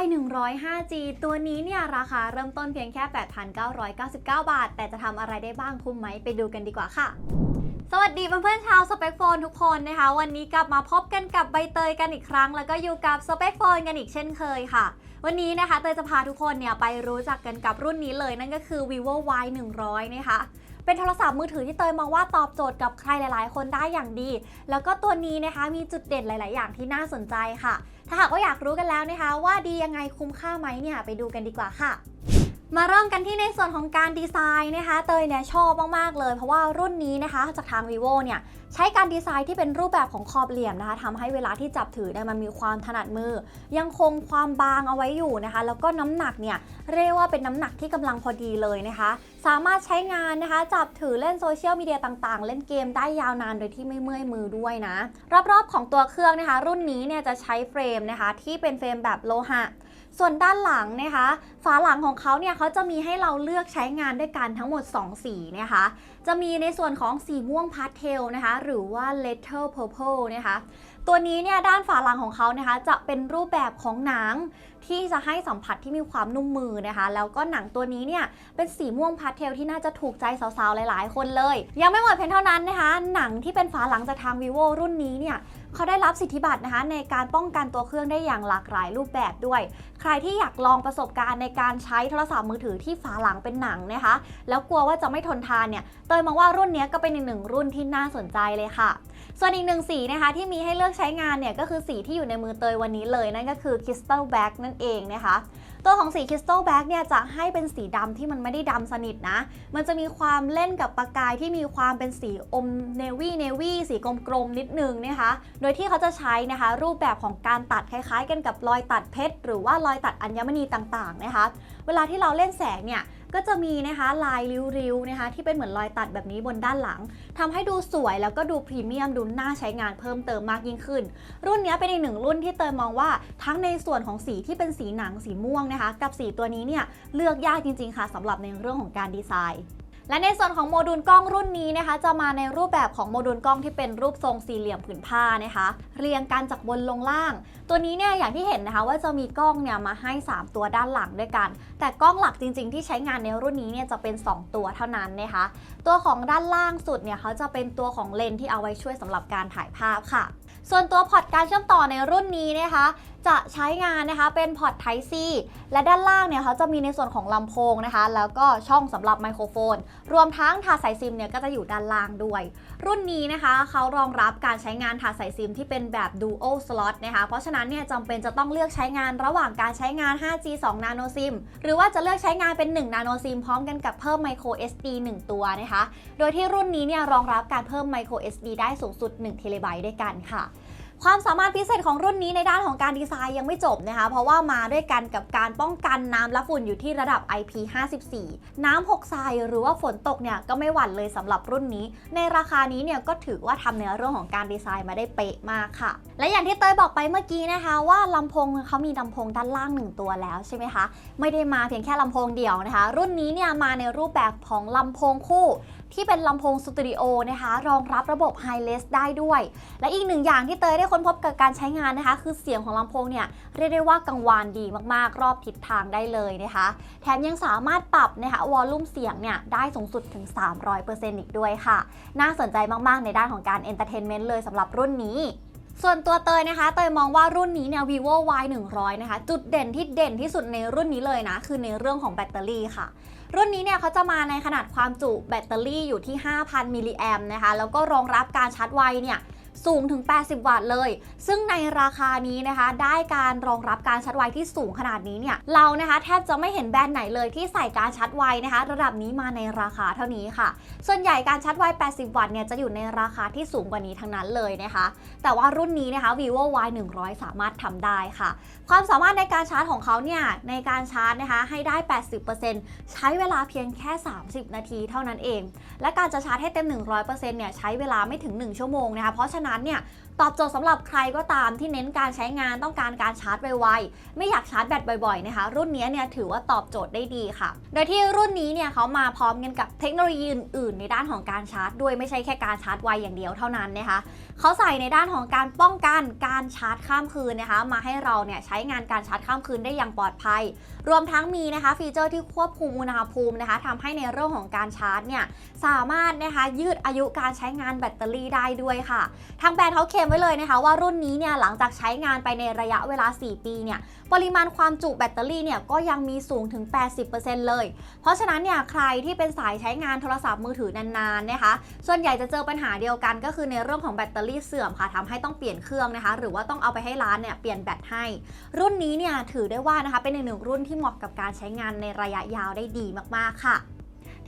Y 1 0 5 G ตัวนี้เนี่ยราคาเริ่มต้นเพียงแค่ 8,999 บาท แต่จะทำอะไรได้บ้างคุ้มไหมไปดูกันดีกว่าค่ะสวัสดีเพื่อนๆชาวสเปคโฟนทุกคนนะคะ วันนี้กลับมาพบกันกับใบเตยกันอีกครั้ง แล้วก็อยู่กับสเปคโฟนกันอีกเช่นเคยค่ะ วันนี้นะคะเตยจะพาทุกคนเนี่ยไปรู้จักกันกับรุ่นนี้เลยนั่นก็คือ vivo Y 1 0 0นะคะเป็นโทรศัพท์มือถือที่เตยมองว่าตอบโจทย์กับใครหลาย ๆ คนได้อย่างดี แล้วก็ตัวนี้นะคะมีจุดเด่นหลาย ๆ อย่างที่น่าสนใจค่ะ ถ้าหากว่าอยากรู้กันแล้วนะคะ ว่าดียังไงคุ้มค่าไหมเนี่ยไปดูกันดีกว่าค่ะ มาเริ่มกันที่ในส่วนของการดีไซน์นะคะ เตยเนี่ยชอบมาก ๆ เลย เพราะว่ารุ่นนี้นะคะ จากทาง vivo เนี่ยใช้การดีไซน์ที่เป็นรูปแบบของขอบเหลี่ยมนะคะทำให้เวลาที่จับถือเนี่ยมันมีความถนัดมือ ยังคงความบางเอาไว้อยู่นะคะ แล้วก็น้ำหนักเนี่ยเรียกว่าเป็นน้ำหนักที่กำลังพอดีเลยนะคะ สามารถใช้งานนะคะ จับถือเล่นโซเชียลมีเดียต่างๆ เล่นเกมได้ยาวนานโดยที่ไม่เมื่อยมือด้วยนะรอบๆของตัวเครื่องนะคะ รุ่นนี้เนี่ยจะใช้เฟรมนะคะ ที่เป็นเฟรมแบบโลหะ ส่วนด้านหลังนะคะ ฝาหลังของเขาเนี่ยเขาจะมีให้เราเลือกใช้งานด้วยกันทั้งหมด 2 สีนะคะ จะมีในส่วนของสีม่วงพาสเทลนะคะ หรือว่า Little Purple นะคะ ตัวนี้เนี่ยด้านฝาหลังของเขานะคะ จะเป็นรูปแบบของหนังที่จะให้สัมผัสที่มีความนุ่มมือนะคะ แล้วก็หนังตัวนี้เนี่ยเป็นสีม่วงพาสเทลที่น่าจะถูกใจสาวๆ หลายๆ คนเลย ยังไม่หมดเพียงเท่านั้นนะคะ หนังที่เป็นฝาหลังจากทาง vivo รุ่นนี้เนี่ย เขาได้รับสิทธิบัตรนะคะในการป้องกันตัวเครื่องได้อย่างหลากหลายรูปแบบด้วย ใครที่อยากลองประสบการณ์ในการใช้โทรศัพท์มือถือที่ฝาหลังเป็นหนังนะคะ แล้วกลัวว่าจะไม่ทนทานเนี่ยเตยมองว่ารุ่นนี้ก็เป็นอีกหนึ่งรุ่นที่น่าสนใจเลยค่ะ ส่วนอีกหนึ่งสีนะคะที่มีให้เลือกใช้งานเนี่ยก็คือสีที่อยู่ในมือเตยวันนี้เลยนั่นก็คือ Crystal Black นั่นเองนะคะ ตัวของสี Crystal Black เนี่ยจะให้เป็นสีดำที่มันไม่ได้ดำสนิทนะ มันจะมีความเล่นกับประกายที่มีความเป็นสีอมเนวี่เนวี่สีกลมๆนิดนึงนะคะ โดยที่เขาจะใช้นะคะ รูปแบบของการตัดคล้ายๆ กันกับรอยตัดเพชร หรือว่ารอยตัดอัญมณีต่างๆนะคะ เวลาที่เราเล่นแสงเนี่ย ก็จะมีนะคะลายริ้วๆนะคะที่เป็นเหมือนรอยตัดแบบนี้บนด้านหลังทำให้ดูสวยแล้วก็ดูพรีเมียมดูน่าใช้งานเพิ่มเติมมากยิ่งขึ้น รุ่นนี้เป็นอีกหนึ่งรุ่นที่เตยมองว่าทั้งในส่วนของสีที่เป็นสีหนังสีม่วงนะคะ กับสีตัวนี้เนี่ยเลือกยากจริงๆค่ะสำหรับในเรื่องของการดีไซน์ และในส่วนของโมดูลกล้องรุ่นนี้นะคะ จะมาในรูปแบบของโมดูลกล้องที่เป็นรูปทรงสี่เหลี่ยมผืนผ้านะคะ เรียงกันจากบนลงล่าง ตัวนี้เนี่ยอย่างที่เห็นนะคะว่าจะมีกล้องเนี่ยมาให้ 3 ตัวด้านหลังด้วยกัน แต่กล้องหลักจริง ๆ ที่ใช้งานในรุ่นนี้เนี่ยจะเป็น 2 ตัวเท่านั้นนะคะตัวของด้านล่างสุดเนี่ยเขาจะเป็นตัวของเลนที่เอาไว้ช่วยสำหรับการถ่ายภาพค่ะ ส่วนตัวพอร์ตการเชื่อมต่อในรุ่นนี้นะคะ จะใช้งานนะคะเป็นพอร์ต Type C และด้านล่างเนี่ยเขาจะมีในส่วนของลำโพงนะคะ แล้วก็ช่องสำหรับไมโครโฟน รวมทั้งถาดสายซิมเนี่ยก็จะอยู่ด้านล่างด้วย รุ่นนี้นะคะเขารองรับการใช้งานถาดสายซิมที่เป็นแบบ Dual Slot นะคะ เพราะฉะนั้นเนี่ยจำเป็นจะต้องเลือกใช้งานระหว่างการใช้งาน 5G 2 Nano SIM หรือว่าจะเลือกใช้งานเป็น 1 Nano SIM พร้อมกันกับเพิ่ม Micro SD 1 ตัวนะคะโดยที่รุ่นนี้เนี่ยรองรับการเพิ่ม Micro SD ได้สูงสุด1 t b ด้วยกันค่ะ ความสามารถพิเศษของรุ่นนี้ในด้านของการดีไซน์ยังไม่จบนะคะ เพราะว่ามาด้วยกันกับการป้องกันน้ำและฝุ่นอยู่ที่ระดับ IP54 น้ำหกทรายหรือว่าฝนตกเนี่ยก็ไม่หวั่นเลยสำหรับรุ่นนี้ ในราคานี้เนี่ยก็ถือว่าทำในเรื่องของการดีไซน์มาได้เป๊ะมากค่ะ และอย่างที่เตยบอกไปเมื่อกี้นะคะว่าลำโพงเขามีลำโพงด้านล่างหนึ่งตัวแล้วใช่ไหมคะ ไม่ได้มาเพียงแค่ลำโพงเดียวนะคะ รุ่นนี้เนี่ยมาในรูปแบบของลำโพงคู่ ที่เป็นลำโพงสตูดิโอนะคะรองรับระบบ High Res ได้ด้วย และอีกหนึ่งอย่างที่เตยได้ค้นพบกับการใช้งานนะคะ คือเสียงของลำโพงเนี่ยเรียกได้ว่ากังวานดีมากๆ รอบทิศทางได้เลยนะคะ แถมยังสามารถปรับนะคะวอลลุ่มเสียงเนี่ยได้สูงสุดถึง 300%อีกด้วยค่ะ น่าสนใจมากๆ ในด้านของการเอนเตอร์เทนเมนต์เลยสำหรับรุ่นนี้ส่วนตัวเตยนะคะ เตยมองว่ารุ่นนี้เนี่ย vivo y 1 0 0นะคะ จุดเด่นที่เด่นที่สุดในรุ่นนี้เลยนะ คือในเรื่องของแบตเตอรี่ค่ะ รุ่นนี้เนี่ยเขาจะมาในขนาดความจุแบตเตอรี่อยู่ที่ 5,000 มิลลิแอมนะคะ แล้วก็รองรับการชาร์จไวเนี่ย สูงถึง 80 วัตต์เลย ซึ่งในราคานี้นะคะ ได้การรองรับการชาร์จไวที่สูงขนาดนี้เนี่ย เรานะคะแทบจะไม่เห็นแบรนด์ไหนเลยที่ใส่การชาร์จไวนะคะ ระดับนี้มาในราคาเท่านี้ค่ะ ส่วนใหญ่การชาร์จไว 80 วัตต์เนี่ยจะอยู่ในราคาที่สูงกว่านี้ทั้งนั้นเลยนะคะ แต่ว่ารุ่นนี้นะคะ vivo y 100 สามารถทำได้ค่ะ ความสามารถในการชาร์จของเขาเนี่ยในการชาร์จนะคะให้ได้ 80%ใช้เวลาเพียงแค่ 30 นาทีเท่านั้นเอง และการจะชาร์จให้เต็ม 100%เนี่ยใช้เวลาไม่ถึง 1 ชั่วโมงนะคะ เพราะฉะนั้นเนี่ย ตอบโจทย์สำหรับใครก็ตามที่เน้นการใช้งานต้องการการชาร์จไวๆ ไม่อยากชาร์จแบตบ่อยๆนะคะ รุ่นนี้เนี่ยถือว่าตอบโจทย์ได้ดีค่ะ โดยที่รุ่นนี้เนี่ยเขามาพร้อมกันกับเทคโนโลยีอื่นๆ ในด้านของการชาร์จด้วยไม่ใช่แค่การชาร์จไวอย่างเดียวเท่านั้นนะคะเขาใส่ในด้านของการป้องกันการชาร์จข้ามคืนนะคะ มาให้เราเนี่ยใช้งานการชาร์จข้ามคืนได้อย่างปลอดภัย รวมทั้งมีนะคะฟีเจอร์ที่ควบคุมอุณหภูมินะคะทำให้ในเรื่องของการชาร์จเนี่ยสามารถนะคะยืดอายุการใช้งานแบตเตอรี่ได้ด้วยค่ะ ทางแบรนด์เขาเคมไว้เลยนะคะว่ารุ่นนี้เนี่ยหลังจากใช้งานไปในระยะเวลา 4 ปีเนี่ยปริมาณความจุแบตเตอรี่เนี่ยก็ยังมีสูงถึง 80%เลย เพราะฉะนั้นเนี่ยใครที่เป็นสายใช้งานโทรศัพท์มือถือนานๆนะคะ ส่วนใหญ่จะเจอปัญหาเดียวกันก็คือในเรื่องของแบตเตอรี่เสื่อมค่ะทำให้ต้องเปลี่ยนเครื่องนะคะ หรือว่าต้องเอาไปให้ร้านเนี่ยเปลี่ยนแบตให้ รุ่นนี้เนี่ยถือได้ว่านะคะเป็นหนึ่งรุ่นที่เหมาะกับการใช้งานในระยะยาวได้ดีมากๆค่ะ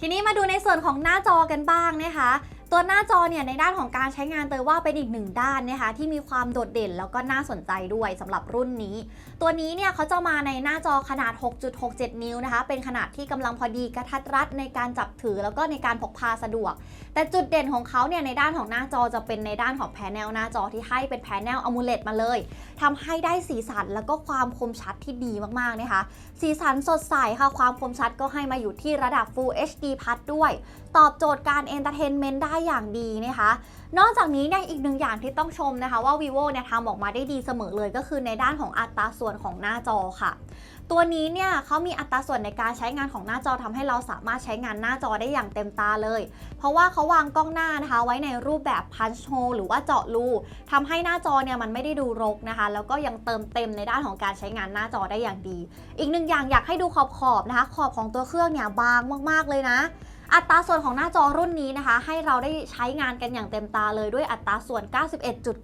ทีนี้มาดูในส่วนของหน้าจอกันบ้างนะคะ ตัวหน้าจอเนี่ยในด้านของการใช้งานเตยว่าเป็นอีกหนึ่งด้านนะคะที่มีความโดดเด่นแล้วก็น่าสนใจด้วยสำหรับรุ่นนี้ ตัวนี้เนี่ยเขาจะมาในหน้าจอขนาด 6.67 นิ้วนะคะ เป็นขนาดที่กำลังพอดีกระทัดรัดในการจับถือแล้วก็ในการพกพาสะดวก แต่จุดเด่นของเขาเนี่ยในด้านของหน้าจอจะเป็นในด้านของแผงแนลหน้าจอที่ให้เป็นแผงแนลอมูเลตมาเลยทำให้ได้สีสันแล้วก็ความคมชัดที่ดีมากๆนะคะ สีสันสดใสค่ะความคมชัดก็ให้มาอยู่ที่ระดับ Full HD Plus ด้วย ตอบโจทย์การเอนเตอร์เทนเมนต์ได้อย่างดีนะคะ นอกจากนี้เนี่ยอีกหนึ่งอย่างที่ต้องชมนะคะว่า vivo เนี่ยทำออกมาได้ดีเสมอเลยก็คือในด้านของอัตราส่วนของหน้าจอค่ะ ตัวนี้เนี่ยเขามีอัตราส่วนในการใช้งานของหน้าจอทำให้เราสามารถใช้งานหน้าจอได้อย่างเต็มตาเลย เพราะว่าเขาวางกล้องหน้านะคะ ไว้ในรูปแบบ punch hole หรือว่าเจาะรูทำให้หน้าจอเนี่ยมันไม่ได้ดูรกนะคะ แล้วก็ยังเติมเต็มในด้านของการใช้งานหน้าจอได้อย่างดี อีกหนึ่งอย่างอยากให้ดูขอบขอบนะคะ ขอบของตัวเครื่องเนี่ยบางมาก ๆเลยนะ อัตราส่วนของหน้าจอรุ่นนี้นะคะ ให้เราได้ใช้งานกันอย่างเต็มตาเลยด้วยอัตราส่วน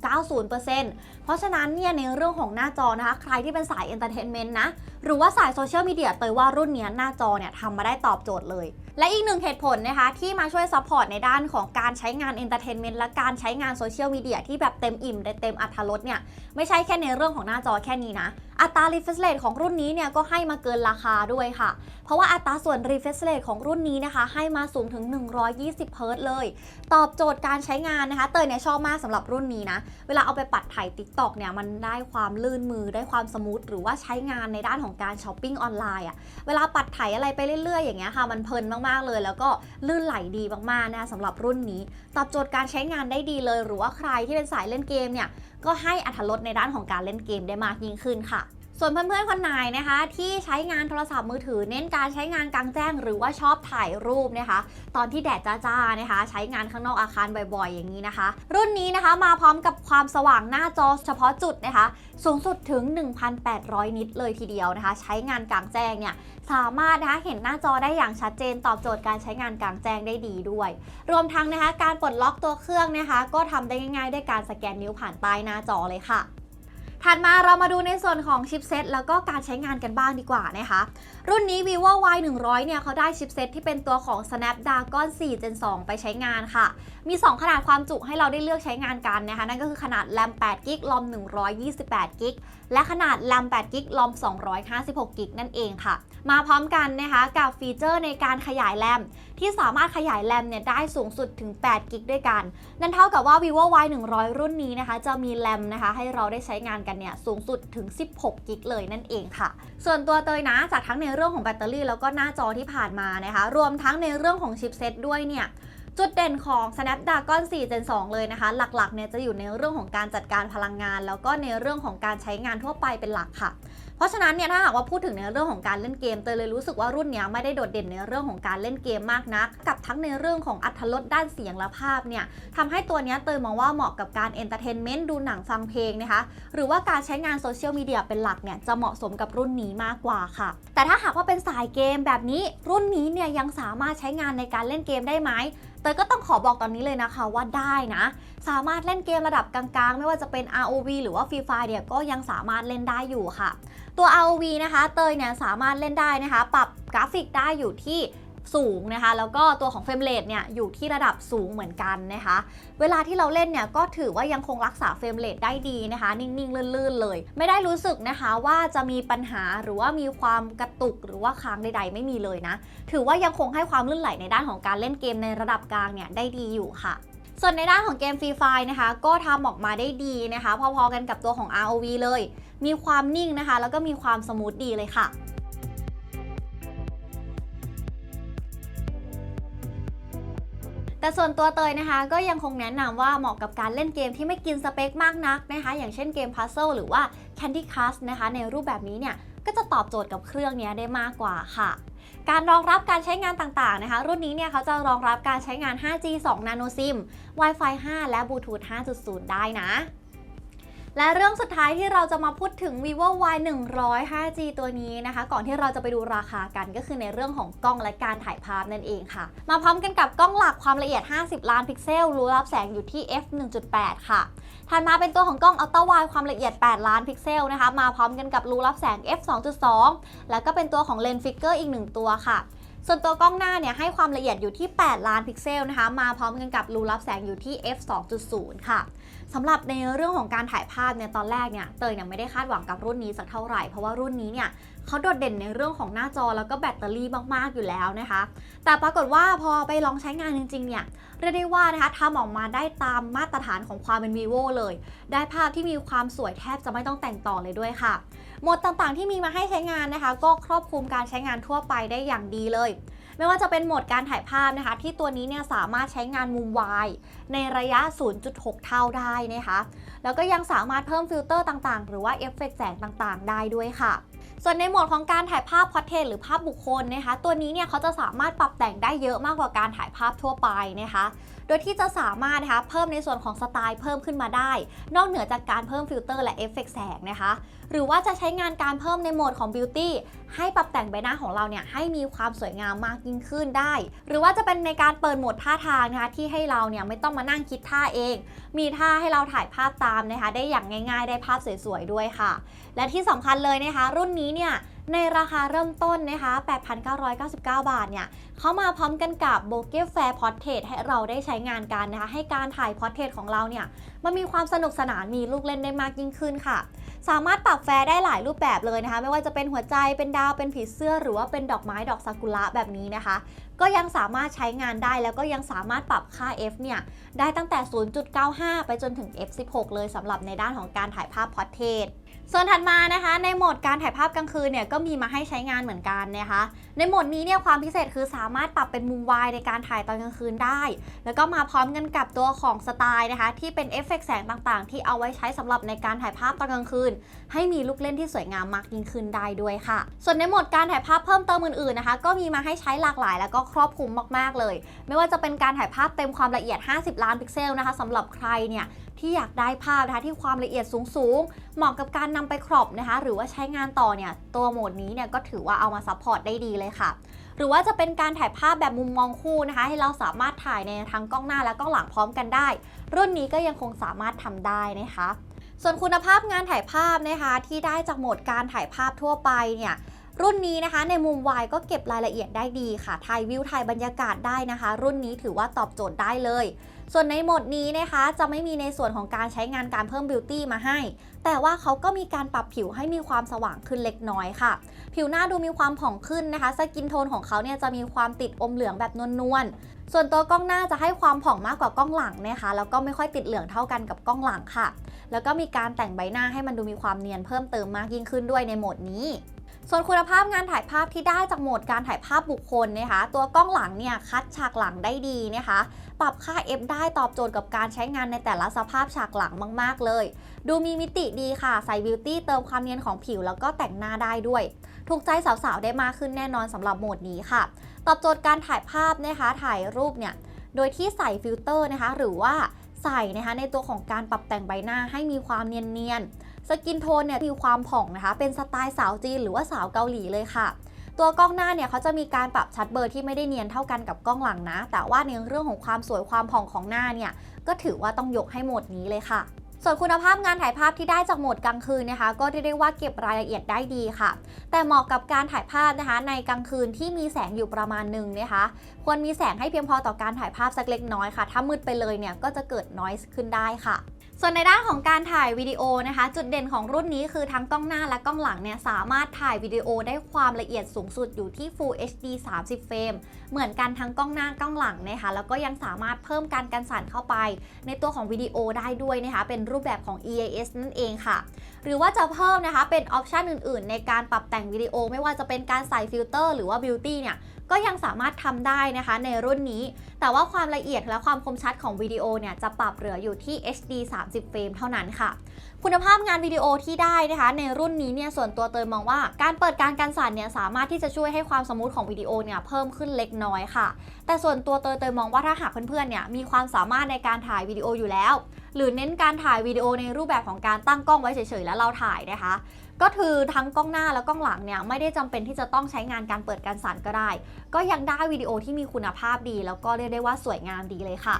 91.90%เพราะฉะนั้นเนี่ยในเรื่องของหน้าจอนะคะ ใครที่เป็นสายเอนเตอร์เทนเมนต์นะ หรือว่าสายโซเชียลมีเดียเตยว่ารุ่นนี้หน้าจอเนี่ยทำมาได้ตอบโจทย์เลย และอีกหนึ่งเหตุผลนะคะ ที่มาช่วยซัพพอร์ตในด้านของการใช้งานเอนเตอร์เทนเมนต์และการใช้งานโซเชียลมีเดียที่แบบเต็มอิ่มเต็มอัตรสเนี่ยไม่ใช่แค่ในเรื่องของหน้าจอแค่นี้นะ อัตรา refresh rate ของรุ่นนี้เนี่ยก็ให้มาเกินราคาด้วยค่ะ เพราะว่าอัตราส่วน refresh rate ของรุ่นนี้นะคะ ให้มาสูงถึง 120 Hz เลย ตอบโจทย์การใช้งานนะคะ เตยเนี่ยชอบมากสำหรับรุ่นนี้นะ เวลาเอาไปปัดถ่าย TikTok เนี่ยมันได้ความลื่นมือได้ความสมูทหรือว่าใช้งานในด้านของการช้อปปิ้งออนไลน์อะเวลาปัดถ่ายอะไรไปเรื่อยๆ อย่างเงี้ยค่ะ มันเพลินมากๆเลย แล้วก็ลื่นไหลดีมากๆนะคะสำหรับรุ่นนี้ ตอบโจทย์การใช้งานได้ดีเลย หรือว่าใครที่เป็นสายเล่นเกมเนี่ยก็ให้อัธรสในด้านของการเล่นเกมได้มากยิ่งขึ้นค่ะ ส่วนเพื่อนๆคนไหนนะคะ ที่ใช้งานโทรศัพท์มือถือ เน้นการใช้งานกลางแจ้ง หรือว่าชอบถ่ายรูปนะคะ ตอนที่แดดจ้าๆนะคะ ใช้งานข้างนอกอาคารบ่อยๆ อย่างนี้นะคะ รุ่นนี้นะคะมาพร้อมกับความสว่างหน้าจอเฉพาะจุดนะคะ สูงสุดถึง 1,800 นิตเลยทีเดียวนะคะ ใช้งานกลางแจ้งเนี่ยสามารถนะคะเห็นหน้าจอได้อย่างชัดเจนตอบโจทย์การใช้งานกลางแจ้งได้ดีด้วย รวมทั้งนะคะการปลดล็อกตัวเครื่องนะคะ ก็ทำได้ง่ายๆด้วยการสแกนนิ้วผ่านใต้หน้าจอเลยค่ะ ถัดมาเรามาดูในส่วนของชิปเซตแล้วก็การใช้งานกันบ้างดีกว่านะคะ รุ่นนี้ vivo y 1 0 0เนี่ยเขาได้ชิปเซตที่เป็นตัวของ snapdragon 4 gen 2 ไปใช้งานค่ะ มี 2 ขนาดความจุให้เราได้เลือกใช้งานกันนะคะ นั่นก็คือขนาด RAM 8 g b ROM 128 g b และขนาด RAM 8 g b ROM 256 g b นั่นเองค่ะ มาพร้อมกันนะคะกับฟีเจอร์ในการขยายแรมที่สามารถขยายแรมเนี่ยได้สูงสุดถึง8 g b ด้วยกัน นั่นเท่ากับว่า vivo y 1 0 0 รุ่นนี้นะคะ จะมีแรมนะคะ ให้เราได้ใช้งานกันเนี่ยสูงสุดถึง 16 g b เลยนั่นเองค่ะ ส่วนตัวเตยนะ จากทั้งในเรื่องของแบตเตอรี่แล้วก็หน้าจอที่ผ่านมานะคะ รวมทั้งในเรื่องของชิปเซตด้วยเนี่ยจุดเด่นของ Snapdragon 4 Gen 2 เลยนะคะ หลักๆ เนี่ยจะอยู่ในเรื่องของการจัดการพลังงาน แล้วก็ในเรื่องของการใช้งานทั่วไปเป็นหลักค่ะ เพราะฉะนั้นเนี่ยถ้าหากว่าพูดถึงในเรื่องของการเล่นเกมเตยเลยรู้สึกว่ารุ่นนี้ไม่ได้โดดเด่นในเรื่องของการเล่นเกมมากนัก กับทั้งในเรื่องของอัตรสด้านเสียงและภาพเนี่ยทำให้ตัวนี้เตยมองว่าเหมาะกับการเอนเตอร์เทนเมนต์ดูหนังฟังเพลงนะคะหรือว่าการใช้งานโซเชียลมีเดียเป็นหลักเนี่ยจะเหมาะสมกับรุ่นนี้มากกว่าค่ะ แต่ถ้าหากว่าเป็นสายเกมแบบนี้รุ่นนี้เนี่ยยังสามารถใช้งานในการเล่นเกมได้ไหม เตยก็ต้องขอบอกตอนนี้เลยนะคะว่าได้นะ สามารถเล่นเกมระดับกลางๆ ไม่ว่าจะเป็น ROV หรือว่า Free Fire เนี่ยก็ยังสามารถเล่นได้อยู่ค่ะ ตัว ROV นะคะ เตยเนี่ยสามารถเล่นได้นะคะ ปรับกราฟิกได้อยู่ที่ สูงนะคะ แล้วก็ตัวของเฟรมเรทเนี่ยอยู่ที่ระดับสูงเหมือนกันนะคะ เวลาที่เราเล่นเนี่ยก็ถือว่ายังคงรักษาเฟรมเรทได้ดีนะคะ นิ่งๆ ลื่นๆ เลย ไม่ได้รู้สึกนะคะว่าจะมีปัญหาหรือว่ามีความกระตุกหรือว่าค้างใด ๆ ไม่มีเลยนะ ถือว่ายังคงให้ความลื่นไหลในด้านของการเล่นเกมในระดับกลางเนี่ยได้ดีอยู่ค่ะส่วนในด้านของเกมฟรีไฟนะคะ ก็ทำออกมาได้ดีนะคะ พอๆกันกับตัวของ ROV เลย มีความนิ่งนะคะ แล้วก็มีความสมูทดีเลยค่ะ แต่ส่วนตัวเตยนะคะ ก็ยังคงแนะนำว่าเหมาะกับการเล่นเกมที่ไม่กินสเปคมากนักนะคะ อย่างเช่นเกมพัซเซิลหรือว่า Candy Crush นะคะ ในรูปแบบนี้เนี่ยก็จะตอบโจทย์กับเครื่องนี้ได้มากกว่าค่ะ การรองรับการใช้งานต่างๆนะคะ รุ่นนี้เนี่ยเขาจะรองรับการใช้งาน 5G 2 Nano SIM Wi-Fi 5 และ Bluetooth 5.0 ได้นะ และเรื่องสุดท้ายที่เราจะมาพูดถึง vivo y 1 0 0 5G ตัวนี้นะคะ ก่อนที่เราจะไปดูราคากันก็คือในเรื่องของกล้องและการถ่ายภาพนั่นเองค่ะ มาพร้อมกันกับกล้องหลักความละเอียด 50 ล้านพิกเซล รู้รับแสงอยู่ที่ f 1.8 ค่ะถัดมาเป็นตัวของกล้องอัลตร้าไวความละเอียด 8 ล้านพิกเซลนะคะ มาพร้อมกันกับรูรับแสง f 2.2 แล้วก็เป็นตัวของเลนส์ฟิกเกอร์อีก 1 ตัวค่ะ ส่วนตัวกล้องหน้าเนี่ยให้ความละเอียดอยู่ที่ 8 ล้านพิกเซลนะคะ มาพร้อมกันกับรูรับแสงอยู่ที่ f 2.0 ค่ะสำหรับในเรื่องของการถ่ายภาพเนี่ยตอนแรกเนี่ยเตยเนี่ยไม่ได้คาดหวังกับรุ่นนี้สักเท่าไหร่ เพราะว่ารุ่นนี้เนี่ยเขาโดดเด่นในเรื่องของหน้าจอแล้วก็แบตเตอรี่มาก ๆ อยู่แล้วนะคะ แต่ปรากฏว่าพอไปลองใช้งานจริง ๆ เนี่ยเรียกได้ว่านะคะทำออกมาได้ตามมาตรฐานของความเป็น vivo เลย ได้ภาพที่มีความสวยแทบจะไม่ต้องแต่งต่อเลยด้วยค่ะ หมดต่างๆ ที่มีมาให้ใช้งานนะคะ ก็ครอบคลุมการใช้งานทั่วไปได้อย่างดีเลย ไม่ว่าจะเป็นโหมดการถ่ายภาพนะคะ ที่ตัวนี้เนี่ยสามารถใช้งานมุมวายในระยะ 0.6 เท่าได้นะคะ แล้วก็ยังสามารถเพิ่มฟิลเตอร์ต่างๆ หรือว่าเอฟเฟกต์แสงต่างๆ ได้ด้วยค่ะส่วนในโหมดของการถ่ายภาพพอร์เทรตหรือภาพบุคคลนะคะ ตัวนี้เนี่ยเขาจะสามารถปรับแต่งได้เยอะมากกว่าการถ่ายภาพทั่วไปนะคะ โดยที่จะสามารถนะคะเพิ่มในส่วนของสไตล์เพิ่มขึ้นมาได้ นอกเหนือจากการเพิ่มฟิลเตอร์และเอฟเฟกต์แสงนะคะ หรือว่าจะใช้งานการเพิ่มในโหมดของ Beauty ให้ปรับแต่งใบหน้าของเราเนี่ยให้มีความสวยงามมากยิ่งขึ้นได้ หรือว่าจะเป็นในการเปิดโหมดท่าทางนะคะที่ให้เราเนี่ยไม่ต้องมานั่งคิดท่าเอง มีท่าให้เราถ่ายภาพตามนะคะ ได้อย่างง่าย ๆ ได้ภาพสวยๆด้วยค่ะ และที่สำคัญเลยนะคะ รุ่นนี้เนี่ยในราคาเริ่มต้นนะคะ 8,999 บาทเนี่ยเขามาพร้อมกันกับ b o k e Fair Portrait ให้เราได้ใช้งานกันนะคะ ให้การถ่าย Portrait ของเราเนี่ยมันมีความสนุกสนานมีลูกเล่นได้มากยิ่งขึ้นค่ะ สามารถปรับแฟร์ได้หลายรูปแบบเลยนะคะ ไม่ว่าจะเป็นหัวใจเป็นดาวเป็นผีเสื้อ หรือว่าเป็นดอกไม้ดอกซากุระแบบนี้นะคะ ก็ยังสามารถใช้งานได้แล้วก็ยังสามารถปรับค่า f เนี่ย ได้ตั้งแต่ 0.95 ไปจนถึง f 16 เลยสำหรับในด้านของการถ่ายภาพพอร์เทรต ส่วนถัดมานะคะในโหมดการถ่ายภาพกลางคืนเนี่ยก็มีมาให้ใช้งานเหมือนกันนะคะ ในโหมดนี้เนี่ยความพิเศษคือสามารถปรับเป็นมุมวายในการถ่ายตอนกลางคืนได้ แล้วก็มาพร้อมกันกับตัวของสไตล์นะคะ ที่เป็นเอฟเฟกต์แสงต่างๆ ที่เอาไว้ใช้สำหรับในการถ่ายภาพตอนกลางคืน ให้มีลูกเล่นที่สวยงามมากยิ่งขึ้นได้ด้วยค่ะ ส่วนในโหมดการถ่ายภาพเพิ่มเติมอื่นๆนะคะ ก็มีมาให้ใช้หลากหลาย แล้วก็ครอบคลุมมากๆเลย ไม่ว่าจะเป็นการถ่ายภาพเต็มความละเอียด 50 ล้านพิกเซลนะคะสำหรับใครเนี่ย ที่อยากได้ภาพนะคะที่ความละเอียดสูงๆ เหมาะกับการนำไปครอบนะคะ หรือว่าใช้งานต่อเนี่ยตัวโหมดนี้เนี่ยก็ถือว่าเอามาซัพพอร์ตได้ดีเลยค่ะหรือว่าจะเป็นการถ่ายภาพแบบมุมมองคู่นะคะ ให้เราสามารถถ่ายในทั้งกล้องหน้าและกล้องหลังพร้อมกันได้ รุ่นนี้ก็ยังคงสามารถทำได้นะคะ ส่วนคุณภาพงานถ่ายภาพนะคะที่ได้จากโหมดการถ่ายภาพทั่วไปเนี่ยรุ่นนี้นะคะในมุมวายก็เก็บรายละเอียดได้ดีค่ะ ถ่ายวิวถ่ายบรรยากาศได้นะคะ รุ่นนี้ถือว่าตอบโจทย์ได้เลย ส่วนในโหมดนี้นะคะจะไม่มีในส่วนของการใช้งานการเพิ่มบิวตี้มาให้ แต่ว่าเขาก็มีการปรับผิวให้มีความสว่างขึ้นเล็กน้อยค่ะ ผิวหน้าดูมีความผ่องขึ้นนะคะ สกินโทนของเขาเนี่ยจะมีความติดอมเหลืองแบบนวลๆ ส่วนตัวกล้องหน้าจะให้ความผ่องมากกว่ากล้องหลังนะคะ แล้วก็ไม่ค่อยติดเหลืองเท่ากันกับกล้องหลังค่ะ แล้วก็มีการแต่งใบหน้าให้มันดูมีความเนียนเพิ่มเติมมากยิ่งขึ้นด้วยในโหมดนี้ ส่วนคุณภาพงานถ่ายภาพที่ได้จากโหมดการถ่ายภาพบุคคลนะคะ ตัวกล้องหลังเนี่ยคัดฉากหลังได้ดีนะคะ ปรับค่า f ได้ตอบโจทย์กับการใช้งานในแต่ละสภาพฉากหลังมาก ๆ เลย ดูมีมิติดีค่ะ ใส่บิวตี้เติมความเนียนของผิวแล้วก็แต่งหน้าได้ด้วย ถูกใจสาวๆ ได้มากขึ้นแน่นอนสำหรับโหมดนี้ค่ะ ตอบโจทย์การถ่ายภาพนะคะ ถ่ายรูปเนี่ย โดยที่ใส่ฟิลเตอร์นะคะ หรือว่าใส่นะคะในตัวของการปรับแต่งใบหน้าให้มีความเนียนๆ สกินโทนเนี่ยมีความผ่องนะคะ เป็นสไตล์สาวจีนหรือว่าสาวเกาหลีเลยค่ะ ตัวกล้องหน้าเนี่ยเขาจะมีการปรับชัดเบอร์ที่ไม่ได้เนียนเท่ากันกับกล้องหลังนะ แต่ว่าในเรื่องของความสวยความผ่องของหน้าเนี่ยก็ถือว่าต้องยกให้โหมดนี้เลยค่ะส่วนคุณภาพงานถ่ายภาพที่ได้จากโหมดกลางคืนนะคะ ก็เรียกได้ว่าเก็บรายละเอียดได้ดีค่ะ แต่เหมาะกับการถ่ายภาพนะคะ ในกลางคืนที่มีแสงอยู่ประมาณหนึ่งนะคะ ควรมีแสงให้เพียงพอต่อการถ่ายภาพสักเล็กน้อยค่ะ ถ้ามืดไปเลยเนี่ยก็จะเกิดนอยส์ขึ้นได้ค่ะ ส่วนในด้านของการถ่ายวิดีโอนะคะ จุดเด่นของรุ่นนี้คือทั้งกล้องหน้าและกล้องหลังเนี่ยสามารถถ่ายวิดีโอได้ความละเอียดสูงสุดอยู่ที่ Full HD 30 เฟรมเหมือนกันทั้งกล้องหน้ากล้องหลังนะคะแล้วก็ยังสามารถเพิ่มการกันสั่นเข้าไป ในตัวของวิดีโอได้ด้วยนะคะเป็นรูปแบบของ EAS นั่นเองค่ะ หรือว่าจะเพิ่มนะคะเป็นออปชันอื่นๆ ในการปรับแต่งวิดีโอไม่ว่าจะเป็นการใส่ฟิลเตอร์หรือว่าบิวตี้เนี่ย ก็ยังสามารถทำได้นะคะในรุ่นนี้ แต่ว่าความละเอียดและความคมชัดของวิดีโอเนี่ยจะปรับเหลืออยู่ที่ HD 30 เฟรมเท่านั้นค่ะ คุณภาพงานวิดีโอที่ได้นะคะ ในรุ่นนี้เนี่ยส่วนตัวเตยมองว่าการเปิดการกันสั่นเนี่ยสามารถที่จะช่วยให้ความสมูทของวิดีโอเนี่ยเพิ่มขึ้นเล็กน้อยค่ะ แต่ส่วนตัวเตยเตยมองว่าถ้าหากเพื่อนๆเนี่ยมีความสามารถในการถ่ายวิดีโออยู่แล้ว หรือเน้นการถ่ายวิดีโอในรูปแบบของการตั้งกล้องไว้เฉยๆแล้วเราถ่ายนะคะ ก็คือทั้งกล้องหน้าและกล้องหลังเนี่ยไม่ได้จำเป็นที่จะต้องใช้งานการเปิดการสั่นก็ได้ ก็ยังได้วิดีโอที่มีคุณภาพดี แล้วก็เรียกได้ว่าสวยงามดีเลยค่ะ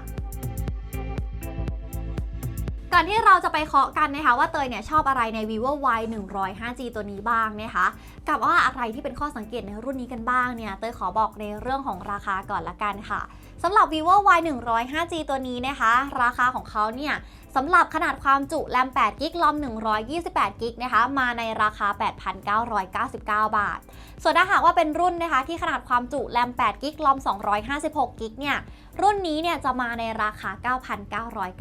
ก่อนที่เราจะไปเคาะกันนะคะว่าเตยเนี่ยชอบอะไรใน vivo y 1 0 5G ตัวนี้บ้างนะคะ กับว่าอะไรที่เป็นข้อสังเกตในรุ่นนี้กันบ้างเนี่ยเตยขอบอกในเรื่องของราคาก่อนละกันค่ะสำหรับ vivo y 1 0 5G ตัวนี้นะคะ ราคาของเขาเนี่ยสำหรับขนาดความจุแรม8กิกลอม128กิกนะคะ มาในราคา 8,999 บาท ส่วนถ้าหากว่าเป็นรุ่นนะคะที่ขนาดความจุแรม8กิกลอม256กิกเนี่ย รุ่นนี้เนี่ยจะมาในราคา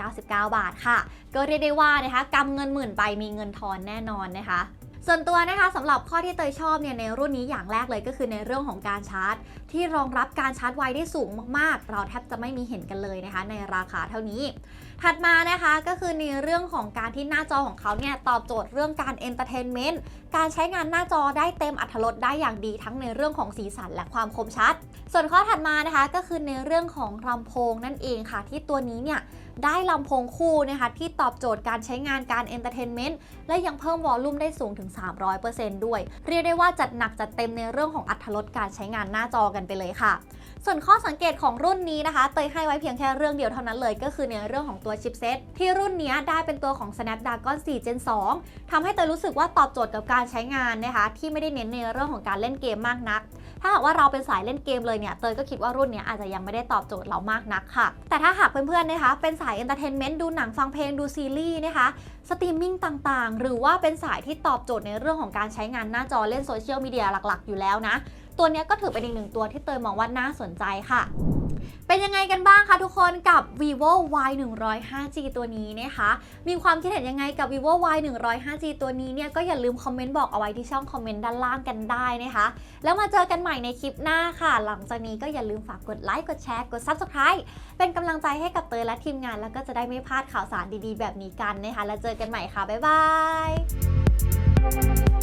9,999 บาทค่ะ ก็เรียกได้ว่านะคะกำเงินหมื่นไปมีเงินทอนแน่นอนนะคะ ส่วนตัวนะคะสำหรับข้อที่เตยชอบเนี่ยในรุ่นนี้อย่างแรกเลยก็คือในเรื่องของการชาร์จ ที่รองรับการชาร์จไวได้สูงมากๆ เราแทบจะไม่มีเห็นกันเลยนะคะ ในราคาเท่านี้ ถัดมานะคะก็คือในเรื่องของการที่หน้าจอของเขาเนี่ยตอบโจทย์เรื่องการเอนเตอร์เทนเมนต์การใช้งานหน้าจอได้เต็มอัตรสได้อย่างดีทั้งในเรื่องของสีสันและความคมชัด ส่วนข้อถัดมานะคะก็คือในเรื่องของลำโพงนั่นเองค่ะ ที่ตัวนี้เนี่ยได้ลำโพงคู่นะคะที่ตอบโจทย์การใช้งานการเอนเตอร์เทนเมนต์และยังเพิ่มวอลลุ่มได้สูงถึง 300%ด้วย เรียกได้ว่าจัดหนักจัดเต็มในเรื่องของอัตรถรสการใช้งานหน้าจอกันไปเลยค่ะ ส่วนข้อสังเกตของรุ่นนี้นะคะ เตยให้ไว้เพียงแค่เรื่องเดียวเท่านั้นเลย ก็คือในเรื่องของตัวชิปเซตที่รุ่นนี้ได้เป็นตัวของ Snapdragon 4 Gen 2ทำให้เตยรู้สึกว่าตอบโจทย์กับการใช้งานนะคะที่ไม่ได้เน้นในเรื่องของการเล่นเกมมากนัก ถ้าหากว่าเราเป็นสายเล่นเกมเลยเนี่ยเตยก็คิดว่ารุ่นนี้อาจจะยังไม่ได้ตอบโจทย์เรามากนักค่ะ แต่ถ้าหากเพื่อนๆนะคะเป็นสายเอนเตอร์เทนเมนต์ดูหนังฟังเพลงดูซีรีส์นะคะสตรีมมิ่งต่างๆ หรือว่าเป็นสายที่ตอบโจทย์ในเรื่องของการใช้งานหน้าจอเล่นโซเชียลมีเดียหลักๆ อยู่แล้วนะ ตัวนี้ก็ถือเป็นอีกหนึ่งตัวที่เตยมองว่าน่าสนใจค่ะ เป็นยังไงกันบ้างคะทุกคนกับ vivo y 1 0 5 g ตัวนี้นะคะ มีความคิดเห็นยังไงกับ vivo y 1 0 5 g ตัวนี้เนี่ยก็อย่าลืมคอมเมนต์บอกเอาไว้ที่ช่องคอมเมนต์ด้านล่างกันได้นะคะ แล้วมาเจอกันใหม่ในคลิปหน้าค่ะ หลังจากนี้ก็อย่าลืมฝากกดไลค์กดแชร์กด subscribe เป็นกำลังใจให้กับเตยและทีมงาน แล้วก็จะได้ไม่พลาดข่าวสารดีๆ แบบนี้กันนะคะ แล้วเจอกันใหม่ค่ะบ๊ายบาย